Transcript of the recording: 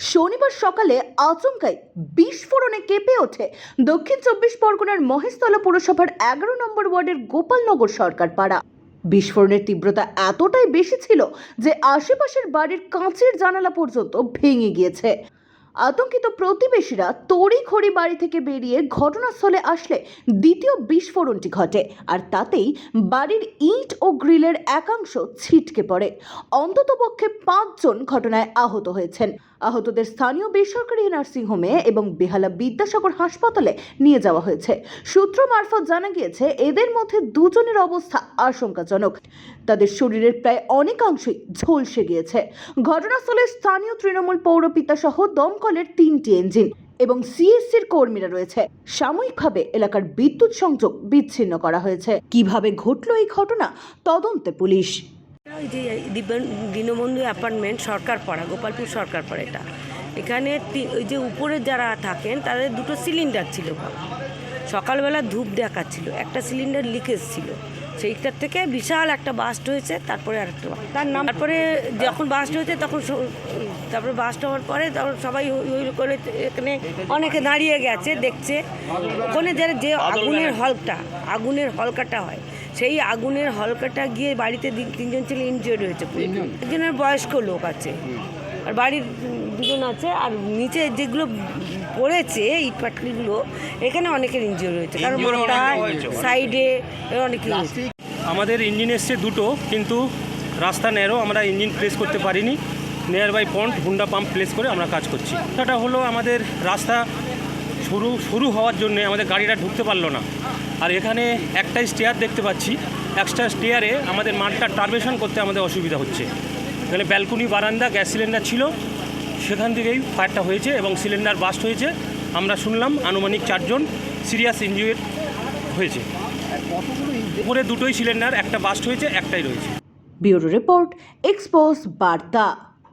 শনিবার সকালে আচমকাই বিস্ফোরণে কেঁপে ওঠে দক্ষিণ চব্বিশ পরগনার মহেশতলা পুরসভার এগারো নম্বর ওয়ার্ডের গোপালনগর সরকার পাড়া বিস্ফোরণের তীব্রতা এতটাই বেশি ছিল যে আশেপাশের বাড়ির কাঁচের জানালা পর্যন্ত ভেঙে গিয়েছে। আতঙ্কিত প্রতিবেশীরা তড়িঘড়ি বাড়ি থেকে বেরিয়ে ঘটনাস্থলে আসলে দ্বিতীয় বিস্ফোরণটি ঘটে, আর তাতেই বাড়ির ইট ও গ্রিলের একাংশ ছিটকে পড়ে। অন্ততপক্ষে পাঁচজন ঘটনায় আহত হয়েছেন। আহতদের স্থানীয় বেসরকারি নার্সিংহোমে এবং বেহালা বিদ্যাসাগর হাসপাতালে নিয়ে যাওয়া হয়েছে। সূত্র মারফত জানা গিয়েছে, এদের মধ্যে দুজনের অবস্থা আশঙ্কাজনক। তাদের শরীরের প্রায় অনেকাংশই ঝলসে গিয়েছে। ঘটনাস্থলে স্থানীয় তৃণমূল পৌরপিতা সহ দমকলের তিনটি ইঞ্জিন এবং সিএসসির কর্মীরা রয়েছে। সাময়িকভাবে এলাকার বিদ্যুৎ সংযোগ বিচ্ছিন্ন করা হয়েছে। কীভাবে ঘটল এই ঘটনা, তদন্তে পুলিশ। ওই যে দীনবন্ধু অ্যাপার্টমেন্ট সরকার পাড়া গোপালপুর সরকার পাড়া এটা। এখানে ওই যে উপরে যারা থাকেন, তাদের দুটো সিলিন্ডার ছিল সকালবেলা ধূপ দেখাচ্ছিল, একটা সিলিন্ডার লিকেজ ছিল। সেইটার থেকে বিশাল একটা বাস্ট হয়েছে তারপরে আর একটা তার নাম তারপরে যখন বাস্ট হয়েছে তখন তারপরে বাস্ট হওয়ার পরে তখন সবাই হই করে এখানে অনেকে দাঁড়িয়ে গেছে দেখছে। ওখানে যে যে আগুনের হলকা আগুনের হলকাটা হয় সেই আগুনের হলকাটা গিয়ে বাড়িতে তিনজন ছেলে ইনজিওর্ড হয়েছে। একজনের বয়স্ক লোক আছে। আর বাড়ির দুজন আছে আর নিচে যেগুলো পড়েছে ইট পাটলিগুলো এখানে অনেকের ইনজিওর হয়েছে। কারণ মাথায় সাইডে অনেক। আমাদের ইঞ্জিন এসছে দুটো কিন্তু রাস্তা ন্যারো আমরা ইঞ্জিন প্লেস করতে পারিনি। নিয়ার বাই পন্ট হুন্ডা পাম্প প্লেস করে আমরা কাজ করছি। সেটা হলো আমাদের রাস্তা শুরু শুরু হওয়ার জন্য আমাদের গাড়িটা ঢুকতে পারল না। আর এখানে একটাই স্টেয়ার দেখতে পাচ্ছি। একটা স্টেয়ারে আমাদের মাঠটা টারবেশন করতে আমাদের অসুবিধা হচ্ছে। এখানে ব্যালকনি, বারান্দা, গ্যাস সিলিন্ডার ছিল। সেখান থেকেই ফায়ারটা হয়েছে এবং সিলিন্ডার বাস্ট হয়েছে। আমরা শুনলাম আনুমানিক চারজন সিরিয়াস ইঞ্জুরি হয়েছে। উপরে দুটোই সিলিন্ডার, একটা বাস্ট হয়েছে, একটাই রয়েছে। ব্যুরো রিপোর্ট, এক্সপোজ, বার্তা।